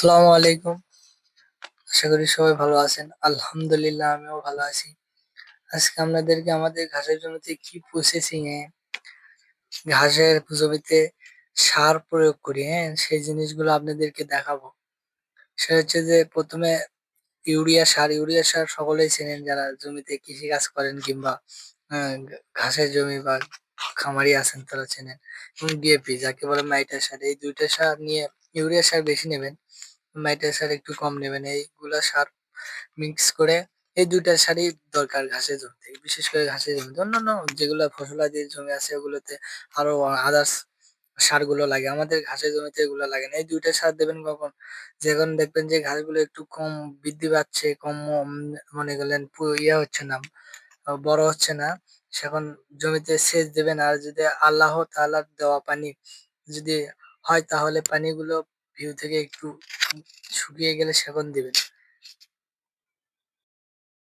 আসসালামু আলাইকুম। আশা করি সবাই ভালো আছেন। আলহামদুলিল্লাহ, আমিও ভালো আছি। আজকে আপনাদেরকে আমাদের ঘাসের জমিতে কি প্রসেসিং এ ঘাসের জমিতে সার প্রয়োগ করি হ্যাঁ? সেই জিনিসগুলো আপনাদেরকে দেখাবো। সেটা হচ্ছে যে, প্রথমে ইউরিয়া সার ইউরিয়া সার সকলেই চেনেন যারা জমিতে কৃষি কাজ করেন কিংবা ঘাসের জমি বা খামারি আছেন তারা চেনেন। এবং ডিএপি যাকে বলে মাইটার সার, এই দুইটা সার নিয়ে ইউরিয়া সার বেশি নেবেন। মাইটার সার একটু কম নেবেন। এইগুলা সার মিক্স করে এই দুইটা সারই দরকার ঘাসের জমিতে বিশেষ করে ঘাসের জমিতে অন্যান্য যেগুলো ফসলাদি জমি আছে ওগুলোতে আরও আদার্স সারগুলো লাগে। আমাদের ঘাসের জমিতে এগুলো লাগে না। এই দুইটা সার দেবেন কখন? যখন দেখবেন যে ঘাসগুলো একটু কম বৃদ্ধি পাচ্ছে, কম মনে করলেন ইয়ে হচ্ছে না বড় হচ্ছে না, সেখন জমিতে সেচ দেবেন। আর যদি আল্লাহ তাআলার দেওয়া পানি যদি হয় তাহলে পানিগুলো ভিউ থেকে একটু শুকিয়ে গেলে সেকন দিবেন।